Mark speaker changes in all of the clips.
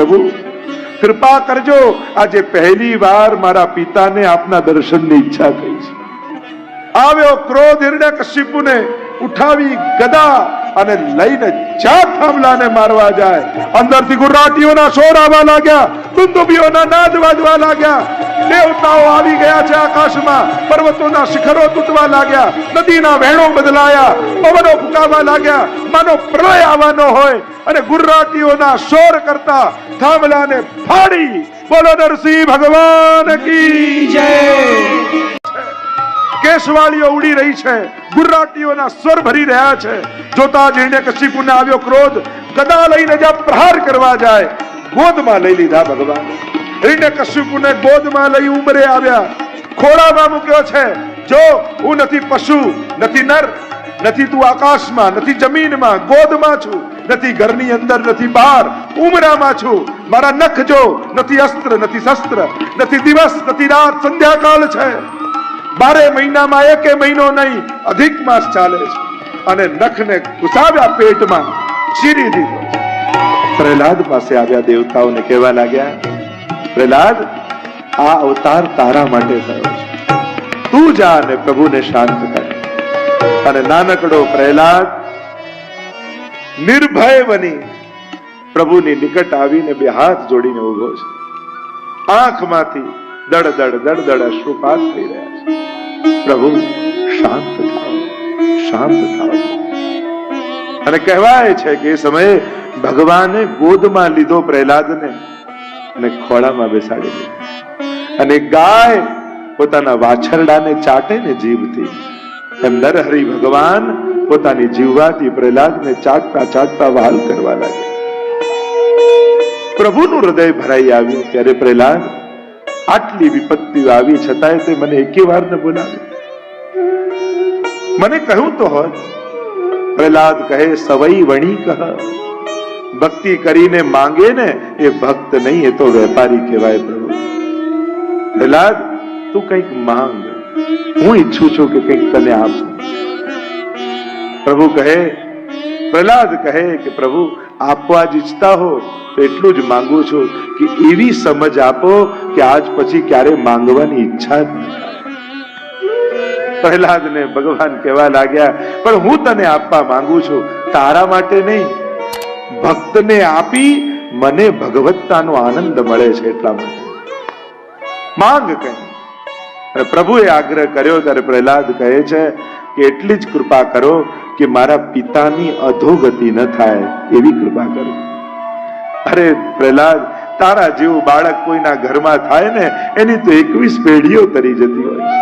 Speaker 1: પ્રભુ, કૃપા કરજો. આજે પહેલી વાર મારા પિતાને આપના દર્શનની ઈચ્છા થઈ છે. આવ્યો ક્રોધ હિરણ્ય ઉઠાવી ગદા અને લઈને ચા થાંભલાને મારવા જાય. અંદરથી ગુર્રાટીઓના શોર આવવા લાગ્યા, દુંદુબીઓના નાદ વાજવા લાગ્યા. દેવતાઓ આવી ગયા છે આકાશમાં, પર્વતોના શિખરો તૂટવા લાગ્યા, નદીના વહેણો બદલાયા, પવનો ફૂંકાવા લાગ્યા. માનો પ્રલય આવવાનો હોય અને ગુર્રાટીઓના શોર કરતા થાંભલાને ફાડી. બોલો નરસિંહ ભગવાન કી જય. કેશવાળીઓ ઉડી રહી છે. ગુર્રાટીઓના સ્વર ભરી રહ્યા છે. જોતા જ કશીપુને આવ્યો ક્રોધ. ગદા લઈને જ્યાં પ્રહાર કરવા જાય. ગોદમાં લઈ લીધા ભગવાન. હિરણ્યકશિપુને ગોદમાં લઈ ઉમરે આવ્યા. ખોળામાં મૂક્યો છે. જો, હું નથી પશુ, નથી નર, નથી તું આકાશમાં, નથી જમીનમાં, ગોદમાં છું. નથી ઘરની અંદર, નથી બહાર, ઉમરામાં છું. મારા નખ જો, નથી અસ્ત્ર, નથી શસ્ત્ર, નથી દિવસ, નથી રાત, સંધ્યાકાળ છે. બારે મહિનામાં એકે મહિનો નહીં, અધિક માસ ચાલે છે. અને નખને ઘુસાવ્યા પેટમાં ચીરી દીધો પ્રહલાદ પાસે આવ્યા દેવતાઓને કહેવા લાગ્યા, પ્રહલાદ, આ અવતાર તારા માટે થયો છે. તું જા અને પ્રભુને શાંત કર. અને નાનકડો પ્રહલાદ નિર્ભય બની પ્રભુની નિકટ આવીને બે હાથ જોડીને ઊભો છે. આંખમાંથી દડ દડ અશ્રુપાત થઈ રહ્યા છે. પ્રભુ, શાંત થાઓ શાંત થાઓ. અને કહેવાય છે કે એ સમયે ભગવાને ગોદમાં લીધો પ્રહલાદને અને ખોળામાં બેસાડી દીધો. અને ગાય પોતાના વાછરડાને ચાટે ને જીભથી એમ નરહરિ ભગવાન પોતાની જીવવાથી પ્રહલાદને ચાટતા ચાટતા વહાલ કરવા લાગ્યા. પ્રભુનું હૃદય ભરાઈ આવ્યું ત્યારે પ્રહલાદ આટલી વિપત્તિ આવી છતાંય તે મને એકે વાર ન બોલાવે. મને કહ્યું તો હોત, પ્રહલાદ કહે, સવઈ વણી કહ. ભક્તિ કરીને માંગે ને એ ભક્ત નહીં, એ તો વેપારી કહેવાય પ્રભુ. પ્રહલાદ, તું કંઈક માંગ. હું ઈચ્છું છું કે કંઈક તને આપું. પ્રભુ કહે પ્રહલાદ કહે કે, પ્રભુ આપવા જ ઈચ્છતા હો, તો એટલું જ માંગુ છું કે એવી સમજ આપો કે આજ પછી ક્યારે માંગવાની ઈચ્છા જ પ્રહલાદ ને ભગવાન કહેવા લાગ્યા, પણ હું તને આપવા માંગુ છું, તારા માટે નહીં. ભક્તને આપી મને ભગવત્તાનો આનંદ મળે છે એટલા માટે. માંગ કહી. અને પ્રભુએ આગ્રહ કર્યો ત્યારે પ્રહલાદ કહે છે કે, એટલી જ કૃપા કરો કે મારા પિતાની અધોગતિ ન થાય એવી કૃપા કરો. અરે પ્રહલાદ, તારા જેવું બાળક કોઈના ઘરમાં થાય ને, એની તો એકવીસ પેઢીઓ તરી જતી હોય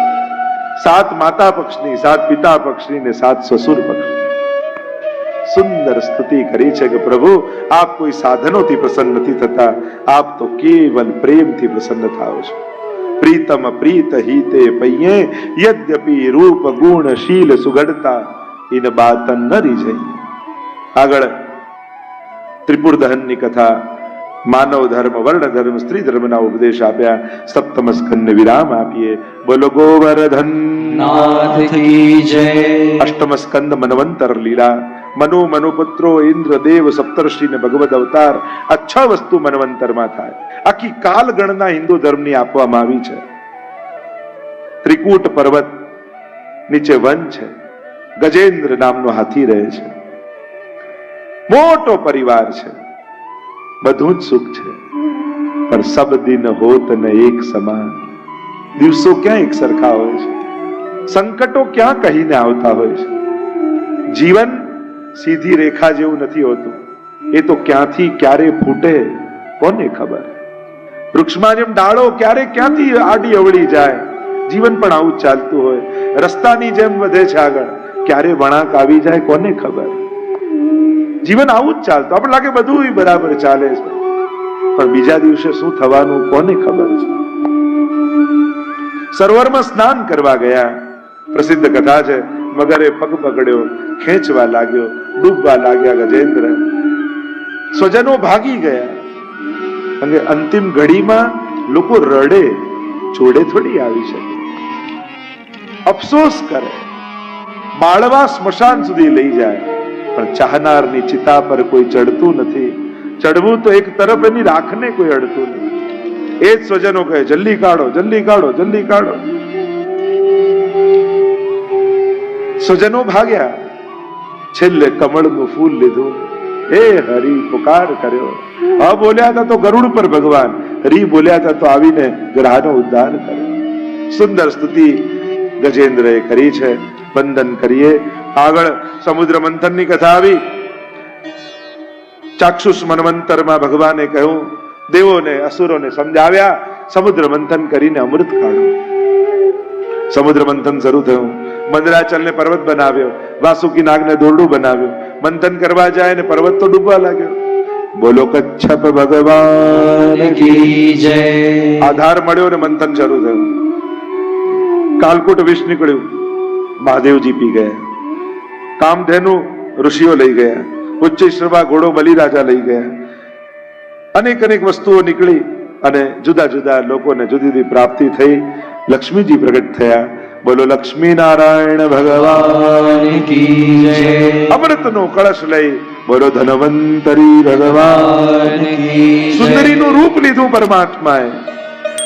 Speaker 1: સાત માતા પક્ષની, સાત પિતા પક્ષની ને સાત સસુર પક્ષની. સુંદર સ્તુતિ કરી છે કે પ્રભુ, આપ કોઈ સાધનોથી પ્રસન્ન નથી થતા. આપ તો કેવલ પ્રેમથી પ્રસન્ન થાઓ છો. પ્રીતમ પ્રીત હિતે પૈયે, યદ્યપી રૂપ ગુણ શીલ સુગડતા ઇન બાતન ન રીઝઈએ આગળ ત્રિપુર દહનની કથા માનવ ધર્મ વર્ણ ધર્મ સ્ત્રી ધર્મના ઉપદેશ આપ્યા. સપ્તમ સ્કંદ વિરામ આપીએ. બોલો ગોવર્ધન. અષ્ટમ સ્કંદ મનવંતર લીલા. મનુ મનુપુત્રો ઇન્દ્ર દેવ સપ્તર્ષિ ને ભગવદ અવતાર. આ છ વસ્તુ મનવંતરમાં થાય. આખી કાલ ગણના હિન્દુ ધર્મની આપવામાં આવી છે. ત્રિકૂટ પર્વત નીચે વન છે. ગજેન્દ્ર નામનો હાથી રહે છે. મોટો પરિવાર છે. બધું જ સુખ છે. પણ સબ દિન હોત ને એક સમાન. દિવસો ક્યાં એક સરખા હોય છે? સંકટો ક્યાં કહીને આવતા હોય છે? જીવન સીધી રેખા જેવું નથી હોતું. એ તો ક્યાંથી ક્યારે ફૂટે કોને ખબર? વૃક્ષમાં જેમ ડાળો ક્યારે ક્યાંથી આડી અવળી જાય? જીવન પણ આવું ચાલતું હોય. રસ્તાની જેમ વધે છે આગળ. ક્યારે વણાક આવી જાય કોને ખબર? જીવન આવું જ ચાલતું. આપણે લાગે બધું બરાબર ચાલે છે. પણ બીજા દિવસે શું થવાનું કોને ખબર છે? સરોવરમાં સ્નાન કરવા ગયા. પ્રસિદ્ધ કથા છે, મગરે પગ પકડ્યો, ખેંચવા લાગ્યો, ડૂબવા લાગ્યા ગજેન્દ્ર. સ્વજનો ભાગી ગયા. અને અંતિમ ઘડીમાં લોકો રડે જોડે થોડી આવી શકે. અફસોસ કરે. બાળવા સ્મશાન સુધી લઈ જાય. પણ ચાહનારની ચિતા પર કોઈ ચડતું નથી. ચડવું તો એક તરફ એની રાખને કોઈ અડતું નથી. એ જ સ્વજનો કહે જલ્દી કાઢો જલ્દી કાઢો જલ્દી કાઢો. સ્વજનો ભાગ્યા. છેલ્લે કમળનું ફૂલ લીધું. એ હરી પુકાર કર્યો. અ બોલ્યા હતા તો ગરુડ પર ભગવાન. હરી બોલ્યા હતા તો આવીને ગ્રહનો ઉદ્ધાર કર્યો. સુંદર સ્તુતિ ગજેન્દ્રએ કરી છે. વંદન કરીએ. આગળ સમુદ્ર મંથનની કથા આવી. ચાક્ષુષ મનવંતરમાં ભગવાને કહ્યું, દેવોને, અસુરોને સમજાવ્યા. સમુદ્ર મંથન કરીને અમૃત કાઢો સમુદ્ર મંથન શરૂ થયું. મંદરાચલને પર્વત બનાવ્યો. વાસુકી નાગને દોરડું બનાવ્યું. મંથન કરવા જાય ને પર્વત તો ડૂબવા લાગ્યો. બોલો, કચ્છપ ભગવાન આધાર મળ્યો ને મંથન શરૂ થયું. કાલકુટ વિષ નીકળ્યું. મહાદેવજી પી ગયા. કામધેનુ ઋષિઓ લઈ ગયા. ઉચ્ચેશ્વરબા ઘોડો બલિરાજા લઈ ગયા. અનેક અનેક વસ્તુઓ નીકળી અને જુદા જુદા લોકોને જુદી જુદી પ્રાપ્તિ થઈ. લક્ષ્મીજી પ્રગટ થયા. બોલો લક્ષ્મી નારાયણ ભગવાન
Speaker 2: અમૃત
Speaker 1: જય. કળશ લઈ બોલો, ધનવંતરી ભગવાન
Speaker 2: સુંદરી
Speaker 1: નું રૂપ લીધું પરમાત્માએ.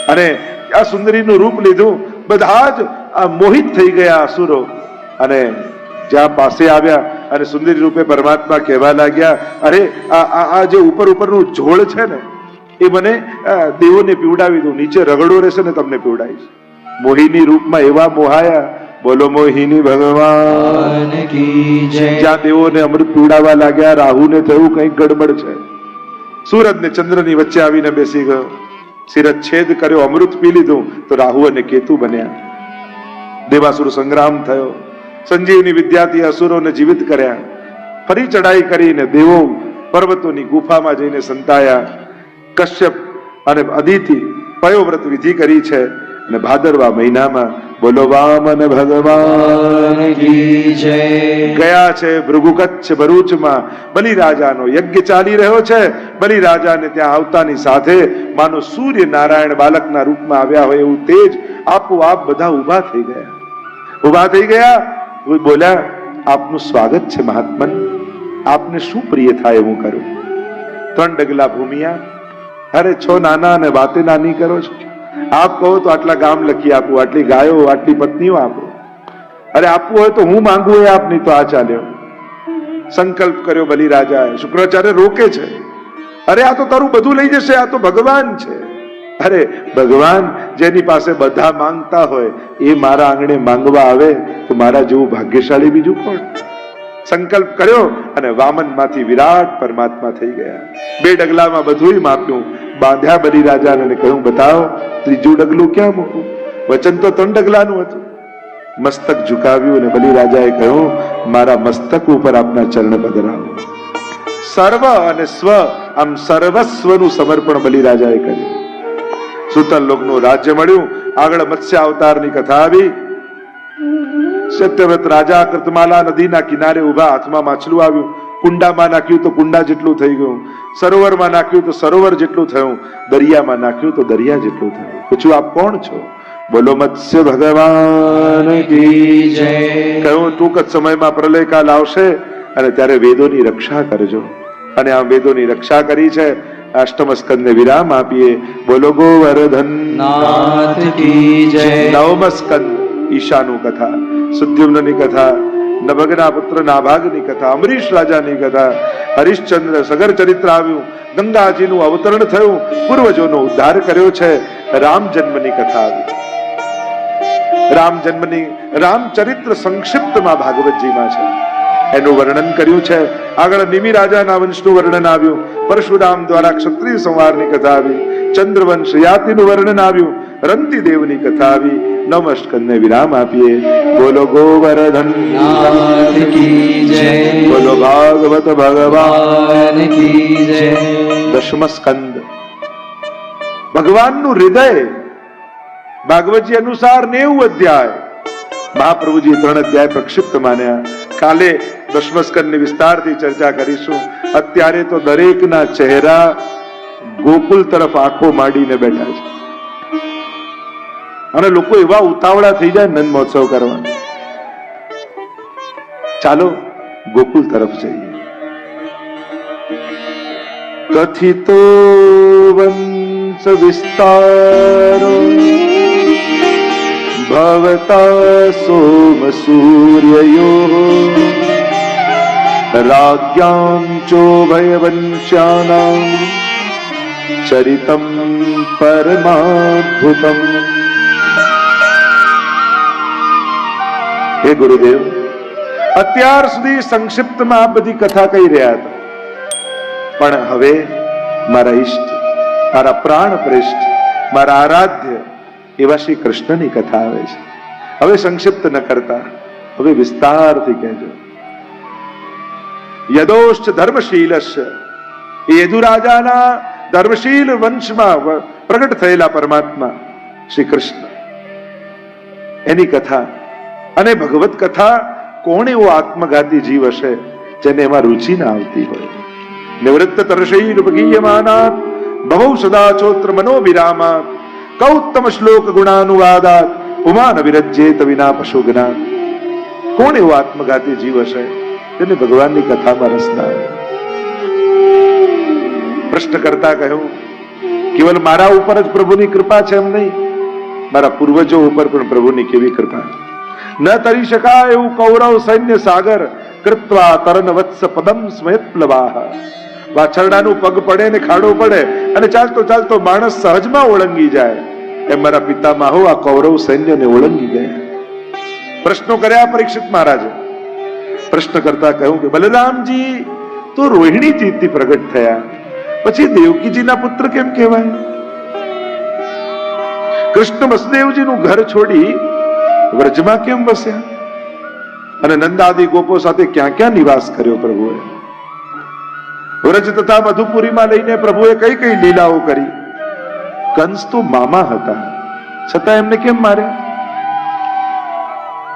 Speaker 1: અને આ સુંદરીનું રૂપ લીધું બધા જ આ મોહિત થઈ ગયા અસુરો. અને જ્યાં પાસે આવ્યા અને સુંદરી રૂપે પરમાત્મા કહેવા લાગ્યા અરે આ જે ઉપર ઉપરનું ઝોળ છે ને એ મને દેવોને પીવડાવી દઉં નીચે રગડો રહેશે ને તમને પીવડાવીશ. મોહિની રૂપમાં એવા મોહાયા બોલો મોહિની ભગવાન જ્યાં. દેવોને અમૃત પીવડાવવા લાગ્યા રાહુને થયું કંઈક ગડબડ છે. સુરત ને ચંદ્રની વચ્ચે આવીને બેસી ગયો. શિરચ્છેદ કર્યો અમૃત પી લીધું. તો રાહુ અને કેતુ બન્યા. દેવાસુર સંગ્રામ થયો. સંજીવની વિદ્યાથી અસુરોને જીવિત કર્યા. ફરી ચડાઈ કરીને દેવો પર્વતોની ગુફામાં જઈને સંતાયા. કશ્યપ અને અદિતિ પયોવ્રત વિધિ કરી છે અને ભાદરવા મહિનામાં બોલો વામન ભગવાન ગયા છે ભૃગુ કચ્છ ભરૂચમાં. બલિરાજાનો યજ્ઞ ચાલી રહ્યો છે. બલિરાજાને ત્યાં આવતાની સાથે માનો સૂર્ય નારાયણ બાલકના રૂપમાં આવ્યા હોય એવું તેજ આપોઆપ બધા ઊભા થઈ ગયા. ઊભા થઈ ગયા? બોલ્યા આપનું સ્વાગત છે મહાત્મન. આપને શું પ્રિય થાય એવું કરું? ત્રણ ડગલા ભૂમિયા. અરે છો નાના અને વાતે નાની કરો છો. આપ કહો તો આટલા ગામ લખી આપું, આટલી ગાયો, આટલી પત્નીઓ આપો. અરે આપવું હોય તો હું માંગુ એ આપ નહીં તો આ ચાલ્યો. સંકલ્પ કર્યો બલિરાજાએ, શુક્રાચાર્ય રોકે છે. અરે આ તો તારું બધું લઈ જશે, આ તો ભગવાન છે. અરે ભગવાન જેની પાસે બધા માંગતા હોય, એ મારા આંગણે માંગવા આવે, તો મારા જેવું ભાગ્યશાળી બીજું કોણ? સંકલ્પ કર્યો અને વામનમાંથી વિરાટ પરમાત્મા થઈ ગયા. બે ડગલામાં બધું માપ્યું. બાંધ્યા બલિરાજાને અને કહ્યું, બતાવો, ત્રીજું ડગલું ક્યાં મૂકું વચન તો ત્રણ ડગલાનું હતું. મસ્તક ઝુકાવ્યું અને બલિરાજાએ કહ્યું, મારા મસ્તક ઉપર આપના ચરણ પધરાવો. સર્વ અને સ્વ, આમ સર્વસ્વનું સમર્પણ બલિરાજાએ કર્યું. સુતલ લોકનું રાજ્ય મળ્યું. આગળ મત્સ્ય અવતારની કથા આવી. સત્યવ્રત રાજા કૃતમાલા નદીના કિનારે ઊભા હાથમાં માછલું આવ્યું. કુંડામાં નાખ્યું તો કુંડા જેટલું થઈ ગયું. સરોવરમાં નાખ્યું તો સરોવર જેટલું થયું. દરિયામાં નાખ્યું તો દરિયા જેટલું થયું. પૂછ્યું આપ કોણ છો? બોલો મત્સ્ય ભગવાન કહ્યું ટૂંક જ સમયમાં પ્રલયકાલ આવશે અને ત્યારે વેદોની રક્ષા કરજો. અને આ વેદોની રક્ષા કરી છે. અષ્ટમ સ્કંદને વિરામ આપીએ. બોલો ગોવર્ધન
Speaker 2: નાથ કી
Speaker 1: નવમ સ્કંદ ઈશાનું કથા. સુદ્યુમ્નની કથા નભગના પુત્ર નાભાગની કથા અમરીશ રાજાની કથા હરિશ્ચંદ્ર સગર ચરિત્ર આવ્યું ગંગાજીનું અવતરણ થયું પૂર્વજોનો ઉદ્ધાર કર્યો છે રામ જન્મની કથા આવી રામ જન્મની રામચરિત્ર સંક્ષિપ્તમાં ભાગવતજીમાં છે એનું વર્ણન કર્યું છે। આગળ નિમિ રાજાના વંશનું વર્ણન આવ્યું। પરશુરામ દ્વારા ક્ષત્રિય સંવારની કથા આવી। ચંદ્રવંશ યાતિનું વર્ણન આવ્યું। રંતિદેવની કથા આવી। નમસ્કંદને વિરામ આપીએ. બોલો ગોવર્ધન. બોલો ભાગવત ભગવાન દશમ સ્કંદ. ભગવાનનું હૃદય ભાગવતજી અનુસાર નેવું અધ્યાય. મહાપ્રભુજી ત્રણ અધ્યાય પ્રક્ષિપ્ત માન્યા. કાલે દશમસ્કંદની વિસ્તારથી ચર્ચા કરીશું. અત્યારે તો દરેકના ચહેરા ગોકુલ તરફ આંખો માંડીને બેઠા છે. અને લોકો એવા ઉતાવળા થઈ જાય નંદ મહોત્સવ કરવા. ચાલો ગોકુલ તરફ જઈએ. કથિતો વંશ વિસ્તારો, ભવતા સોમ સૂર્યયો, રાજ્યામ ચોભયવંશ્યાનામ ચરિતમ પરમાદ્ભુતમ. હે ગુરુદેવ, અત્યાર સુધી સંક્ષિપ્તમાં આ બધી કથા કહી રહ્યા હતા. પણ હવે મારા ઈષ્ટ, મારા પ્રાણ પ્રેષ્ઠ, મારા આરાધ્ય એવા શ્રી કૃષ્ણની કથા આવે છે. હવે સંક્ષિપ્ત ન કરતા, હવે વિસ્તારથી કહેજો. યદોશ્ચ ધર્મશીલશ યદુરાજાના ધર્મશીલ વંશમાં પ્રગટ થયેલા પરમાત્મા શ્રી કૃષ્ણ. એની કથા અને ભગવત કથા કોણ એવો આત્મઘાતી જીવ હશે જેને એમાં રુચિ ના આવતી હોય? નિવૃત્ત તરશૈરુપગીયમાનાત બહુ સદા ચોત્ર મનોવિરામાત, કૌત્તમ શ્લોક ગુણાનુવાદાત, ઉમાન વિરજ્યેત વિના પશુગનાત કોણ એવો આત્મઘાતી જીવ હશે તેને ભગવાનની કથામાં રસ ના પ્રશ્ન કરતા કહ્યું, કેવલ મારા ઉપર જ પ્રભુની કૃપા છે એમ નહીં. મારા પૂર્વજો ઉપર પણ પ્રભુની કેવી કૃપા છે? ન તરી શકાય એવું કૌરવ સૈન્ય સાગર કૃત્વા તરણ વત્સ પદમ સ્મયત પ્લવાહ વાછરડાનું પગ પડે ને ખાડો પડે અને ચાલતો ચાલતો માણસ સહજમાં ઓળંગી જાય એમ મારા પિતામાં હો આ કૌરવ સૈન્યને ઓળંગી ગયા પ્રશ્નો કર્યા પરીક્ષિત મહારાજે પ્રશ્ન કરતા કહ્યું કે બલરામજી તો રોહિણી જીતથી પ્રગટ થયા પછી દેવકીજીના પુત્ર કેમ કહેવાય કૃષ્ણ વસુદેવજીનું ઘર છોડી વ્રજમાં કેમ વસ્યા? અને નંદાદી ગોપો સાથે ક્યાં ક્યાં નિવાસ કર્યો પ્રભુએ? વ્રજ તથા મધુપુરીમાં લઈને પ્રભુએ કઈ કઈ લીલાઓ કરી? કંસ તો મામા હતા. છતાં એમને કેમ માર્યા?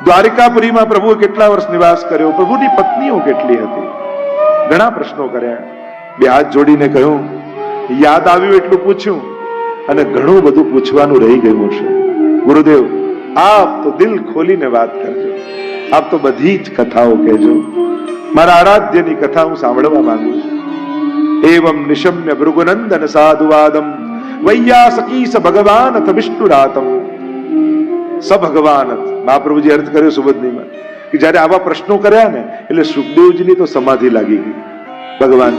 Speaker 1: દ્વારિકાપુરીમાં પ્રભુએ કેટલા વર્ષ નિવાસ કર્યો? પ્રભુની પત્નીઓ કેટલી હતી? ઘણા પ્રશ્નો કર્યા. બે હાથ જોડીને કહ્યું, યાદ આવ્યું એટલું પૂછ્યું, અને ઘણું બધું પૂછવાનું રહી ગયું છે ગુરુદેવ આપ તો દિલ ખોલીને વાત કરજો. આપ તો બધી જ કથાઓ કહેજો. મારા આરાધ્યની કથા હું સાંભળવા માંગુ છું. એવમ નિશમ્ય ભૃગુનંદન સાધુવાદમ. વૈયાસકીસ ભગવાન અથ વિષ્ણુરાતમ. સ ભગવાન મહાપ્રભુજી અર્થ કર્યો સુબદનીમાં કે જ્યારે આવા પ્રશ્નો કર્યા ને, એટલે સુખદેવજીની તો સમાધિ લાગી ગઈ. ભગવાન,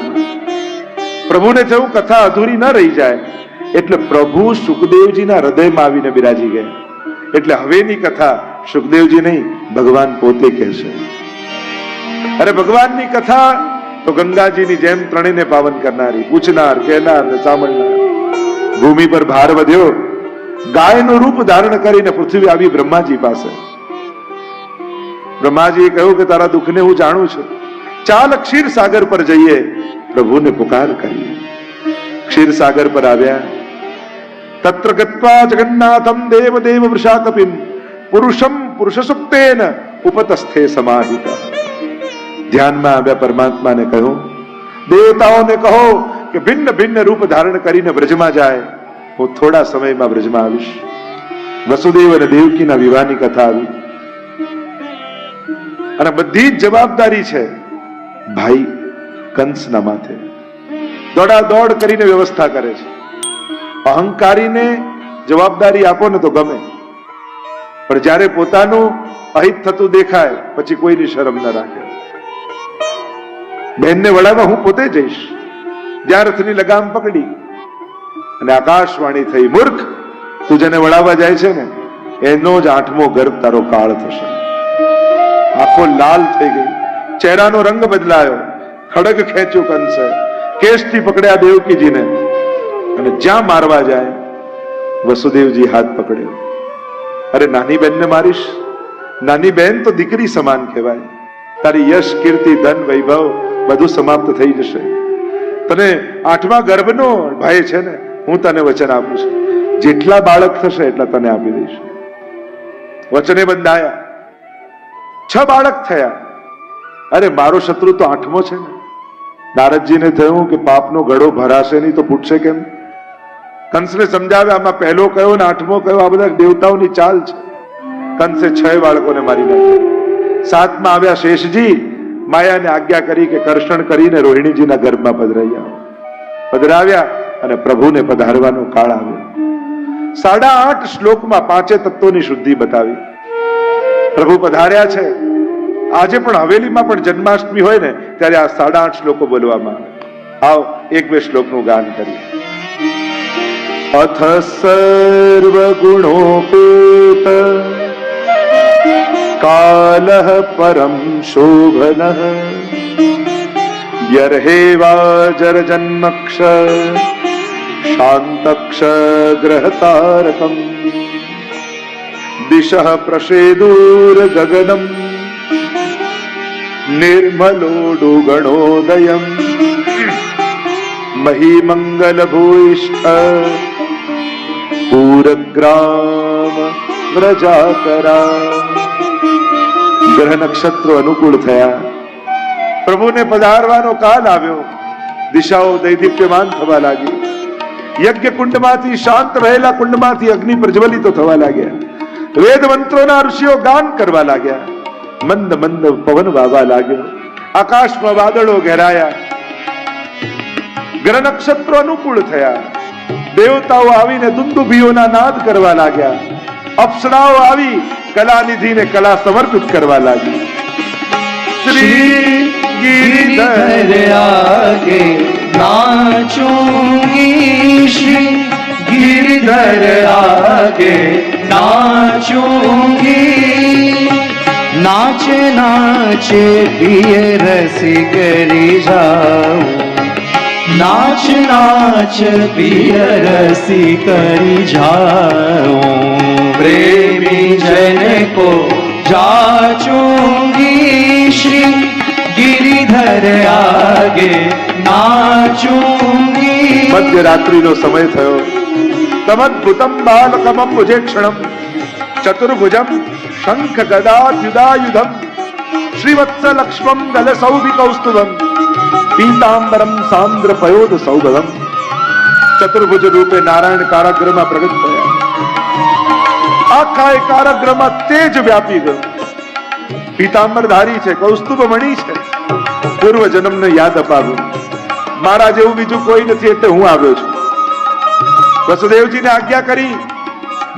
Speaker 1: પ્રભુને થયું કથા અધૂરી ન રહી જાય, એટલે પ્રભુ સુખદેવજીના હૃદયમાં આવીને બિરાજી ગયા. એટલે હવેની કથા સુખદેવજી નહીં, ભગવાન પોતે કહેશે અરે ભગવાનની કથા તો ગંગાજીની જેમ ત્રણેયને પાવન કરનારી, પૂછનાર, કહેનાર ને સાંભળનાર. ભૂમિ પર ભાર વધ્યો. ગાયનું રૂપ ધારણ કરીને પૃથ્વી આવી બ્રહ્માજી પાસે. બ્રહ્માજીએ કહ્યું કે તારા દુઃખને હું જાણું છું. ચાલ ક્ષીર સાગર પર જઈએ, પ્રભુને પુકાર કરીએ. ક્ષીર સાગર પર આવ્યા તત્ર ગત્વા જગન્નાથમ દેવ દેવ વૃષાકપિમ પુરુષમ પુરુષ સુપ્તેન ઉપતસ્થે સમાહિત ધ્યાનમાં આવ્યા પરમાત્માને કહ્યું દેવતાઓને કહો કે ભિન્ન ભિન્ન રૂપ ધારણ કરીને બ્રજમાં જાય હું થોડા સમયમાં બ્રજમાં આવીશ વસુદેવ અને દેવકીના વિવાહની કથા આવી અને બધી જ જવાબદારી છે ભાઈ કંસના માથે દોડા દોડ કરીને વ્યવસ્થા કરે છે અહંકારીને જવાબદારી આપો ને તો ગમે. પણ જ્યારે પોતાનું અહિત થતું દેખાય, પછી કોઈની શરમ ન રાખે. બેનને વળાવવા હું પોતે જઈશ. જ્યાં રથની લગામ પકડી. અને આકાશવાણી થઈ, મૂર્ખ, તું જેને વળાવવા જાય છે ને, એનો જ આઠમો ગર્ભ તારો કાળ થશે. આંખો લાલ થઈ ગઈ. ચહેરાનો રંગ બદલાયો. ખડગ ખેંચ્યું કંસે. કેશથી પકડ્યા દેવકીજીને અને જ્યાં મારવા જાય, વસુદેવજી હાથ પકડ્યો. અરે, નાની બહેનને મારીશ? નાની બેન તો દીકરી સમાન કહેવાય. તારી યશ, કીર્તિ, ધન, વૈભવ બધું સમાપ્ત થઈ જશે. તને આઠમા ગર્ભનો ભાઈ છે ને, હું તને વચન આપું છું. જેટલા બાળક થશે એટલા તને આપી દઈશ. વચને બંધાયા. છ બાળક થયા. અરે, મારો શત્રુ તો આઠમો છે ને. નારદજીને થયું કે પાપનો ઘડો ભરાશે નહીં તો ફૂટશે કેમ? કંસને સમજાવે આમાં પહેલો કયો ને આઠમો કયો? આ બધા દેવતાઓની ચાલ છે. કંસે છ બાળકોને મારી નાખ્યા. સાતમાં આવ્યા શેષજી, માયાને આજ્ઞા કરી કે કર્ષણ કરીને રોહિણીજીના ગર્ભમાં પધરાઈ પધરાવ્યા અને પ્રભુને પધારવાનો કાળ આવ્યો. સાડા આઠ શ્લોકમાં પાંચે તત્વોની શુદ્ધિ બતાવી. પ્રભુ પધાર્યા છે. આજે પણ હવેલીમાં પણ જન્માષ્ટમી હોય ને, ત્યારે આ સાડા આઠ શ્લોકો બોલવામાં આવે. આવ, એક બે શ્લોકનું ગાન કરીએ. अथ सर्वगुणोपेत कालः परं शोभनः यर्हेवाजरजन्मक्ष शान्तक्षग्रहतारकम् दिशः प्रसेदूरगगनम् निर्मलोडुगणोदयम् महीमङ्गलभूयिष्ठ પૂરગ્રામ વ્રજાકરા ગ્રહ નક્ષત્રો અનુકૂળ થયા પ્રભુને પધારવાનો કાલ આવ્યો દિશાઓ દૈદીપ્યમાન થવા લાગી યજ્ઞ કુંડમાંથી શાંત રહેલા કુંડમાંથી અગ્નિ પ્રજ્વલિતો થવા લાગ્યા વેદ મંત્રોના ઋષિઓ ગાન કરવા લાગ્યા મંદ મંદ પવન વાવા લાગ્યો આકાશમાં વાદળો ઘેરાયા ગ્રહ નક્ષત્રો અનુકૂળ થયા દેવતાઓ આવીને દુંદુભીઓના નાદ કરવા લાગ્યા અપ્સરાઓ આવી કલાનિધિને કલા સમર્પિત કરવા લાગી શ્રી
Speaker 2: गिरिधर आगे नाचूंगी श्री गिरिधर आगे नाचूंगी नाच नाच प्रिय रस करी जाऊं નાચ નાચ પ્રિય રસી કરી જાઉં. પ્રેમી જન કો જાચુંગી શ્રી ગિરિધર આગે, નાચુંગી.
Speaker 1: મધ્યરાત્રિનો સમય થયો. તમદ્ભુતમ બાલકમમ મુજે ક્ષણમ ચતુર્ભુજમ શંખ ગદા જુદાયુધમ શ્રીવત્સ લક્ષ્મમ ગલ સૌભિ કૌસ્તુભમ. પીતાંબરમ સાંદ્ર પયોદ સૌગલમ ચતુર્ભુજ રૂપે નારાયણ કારાગ્રહમાં પ્રગટ થયા આખા એ કારાગ્રહમાં તેજ વ્યાપી ગયું પીતાંબરધારી છે કૌસ્તુભ મણી છે। પૂર્વ જન્મને યાદ અપાવ્યું। મારા જેવું બીજું કોઈ નથી એટલે હું આવ્યો છું। વસુદેવજીને આજ્ઞા કરી,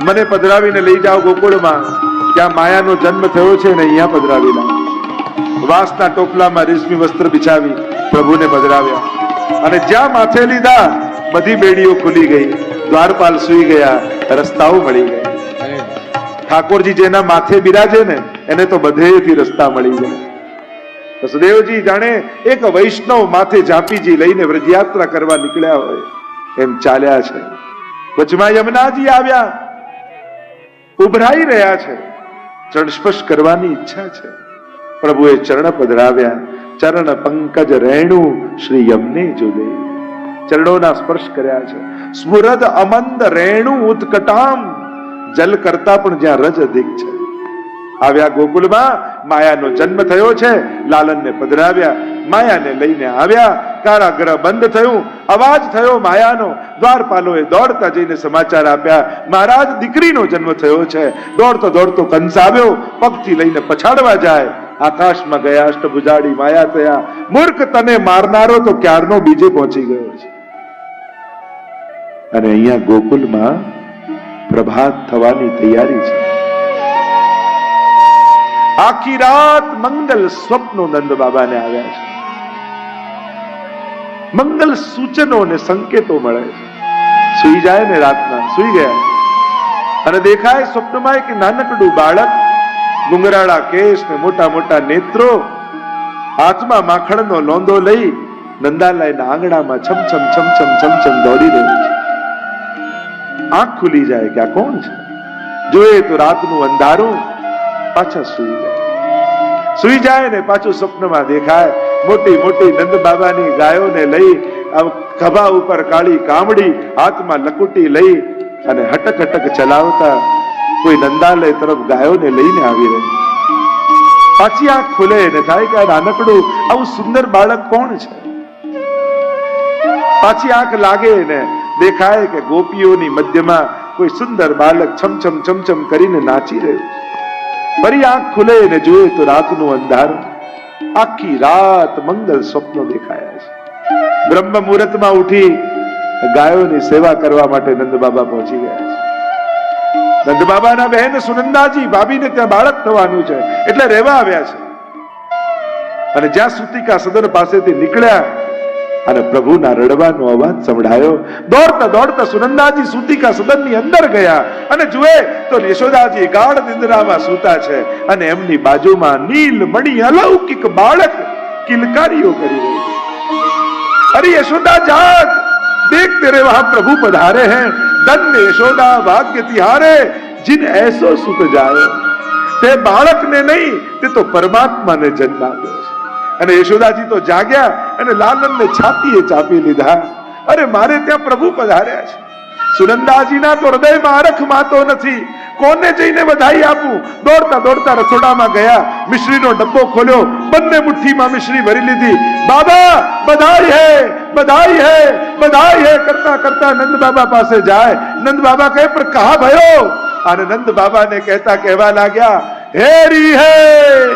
Speaker 1: મને પધરાવીને લઈ જાઓ ગોકુળમાં, ત્યાં માયાનો જન્મ થયો છે ને અહીંયા પધરાવી લાવ વાંસના ટોપલામાં રેશમી વસ્ત્ર બિછાવી પ્રભુને પધરાવ્યા. અને જ્યાં માથે લીધા, બધી બેડીઓ ખુલી ગઈ. દ્વારપાલ સુઈ ગયા, રસ્તાઓ મળી ગયા. ઠાકોરજી જેના માથે બિરાજે ને, એને તો બધેથી રસ્તા મળી ગયા. વસુદેવજી જાણે એક વૈષ્ણવ માથે ઝાંપીજી લઈને વ્રજયાત્રા કરવા નીકળ્યા હોય. એમ ચાલ્યા છે. વચમાં યમુનાજી આવ્યા. ઉભરાઈ રહ્યા છે. ચરણ સ્પર્શ કરવાની ઈચ્છા છે. પ્રભુએ ચરણ પધરાવ્યા. ચરણ પંકજ રેણુ શ્રી યમને જુદે. ચરણોના સ્પર્શ કર્યા છે. સ્મુરદ અમંદ રેણુ ઉત્કટામ. જલ કરતા પણ જ્યાં રજ અધિક છે. આવ્યા ગોકુલમાં માયાનો જન્મ થયો છે. લાલનને પધરાવ્યા, માયાને લઈને આવ્યા. કારાગ્રહ બંધ થયું. અવાજ થયો માયાનો. દ્વારપાલોએ દોડતા જઈને સમાચાર આપ્યા. મહારાજ, દીકરીનો જન્મ થયો છે. દોડતો દોડતો કંસ આવ્યો પગથી લઈને પછાડવા જાય. આકાશમાં ગયા અષ્ટભુજાડી માયા થયા. મૂર્ખ તને મારનારો તો ક્યારનો બીજે પહોંચી ગયો છે? અને અહીંયા ગોકુલમાં પ્રભાત થવાની તૈયારી છે. આખી રાત મંગલ સ્વપ્નો નંદ બાબાને આવ્યા છે. મંગલ સૂચનો અને સંકેતો મળે છે. સુઈ જાય ને રાતના, સુઈ ગયા. અને દેખાય સ્વપ્નમાં એક નાનકડું બાળક ગુંગરાળા કેસ ને મોટા મોટા નેત્રો હાથમાં માખણનો લોંદો લઈ નંદાલાયના આંગણામાં છમછમ છમછમ છમછમ દોડી રહ્યું છે. આંખ ખુલી જાય કે આ કોણ છે? જોઈએ તો રાતનું અંધારું પાછા સુઈ જાય. સુઈ જાય ને પાછું સ્વપ્નમાં દેખાય. મોટી મોટી નંદ બાબાની ગાયોને લઈ ખભા ઉપર કાળી કામડી હાથમાં લકુટી લઈ અને હટક હટક ચલાવતા કોઈ નંદાલય તરફ ગાયોને લઈને આવી રહ્યું પાછી આંખ ખુલે ને થાય કે આ નાનકડું આવું સુંદર બાળક કોણ છે? પાછી આંખ લાગે ને દેખાય કે ગોપીઓની મધ્યમાં કોઈ સુંદર બાળક છમછમ છમછમ કરીને નાચી રહ્યું ફરી આંખ ખુલે ને જોયે તો રાતનું અંધારું. આખી રાત મંગલ સ્વપ્નો દેખાયા છે. બ્રહ્મ મુહૂર્તમાં ઉઠી ગાયોની સેવા કરવા માટે નંદ બાબા પહોંચી ગયા છે. નંદબાબાના બહેન સુનંદાજી ભાભીને ત્યાં બાળક થવાનું છે. એટલે રહેવા આવ્યા છે. અને જ્યાં સુતિકા સદન પાસેથી નીકળ્યા અને પ્રભુના રડવાનો અવાજ સંભળાયો, દોડતા દોડતા સુનંદાજી સુતિકા સદનની અંદર ગયા અને જુએ તો યશોદાજી ગાઢ નિંદ્રામાં સૂતા છે અને એમની બાજુમાં નીલ મણી અલૌકિક બાળક કિલકારીઓ કરી રહ્યું અરે યશોદા જાગ દેખ તેરે વહા પ્રભુ પધારે હૈ. દંડ યશોદા ભાગ્ય તિહારે જીન એસો સુત જાય તે બાળકને નહીં, તે તો પરમાત્માને જન્મ આપ્યો છે. અને યશોદાજી તો જાગ્યા અને લાલનને છાતીએ ચાપી લીધા. અરે મારે ત્યાં પ્રભુ પધાર્યા છે. સુનંદાજીના તો હૃદયમાં અરખ માતો નથી. કોને જઈને વધાઈ આપું? દોડતા દોડતા રસોડામાં ગયા, મિશ્રીનો ડબ્બો ખોલ્યો, બંને મુઠ્ઠીમાં મિશ્રી ભરી લીધી. બાબા બધાઈ હે બધાઈ હે બધાઈ હે, કરતા કરતા નંદ બાબા પાસે જાય. નંદ બાબા કહે પર કહા ભયો? અને નંદ બાબાને કહેતા કહેવા લાગ્યા હેરી હે.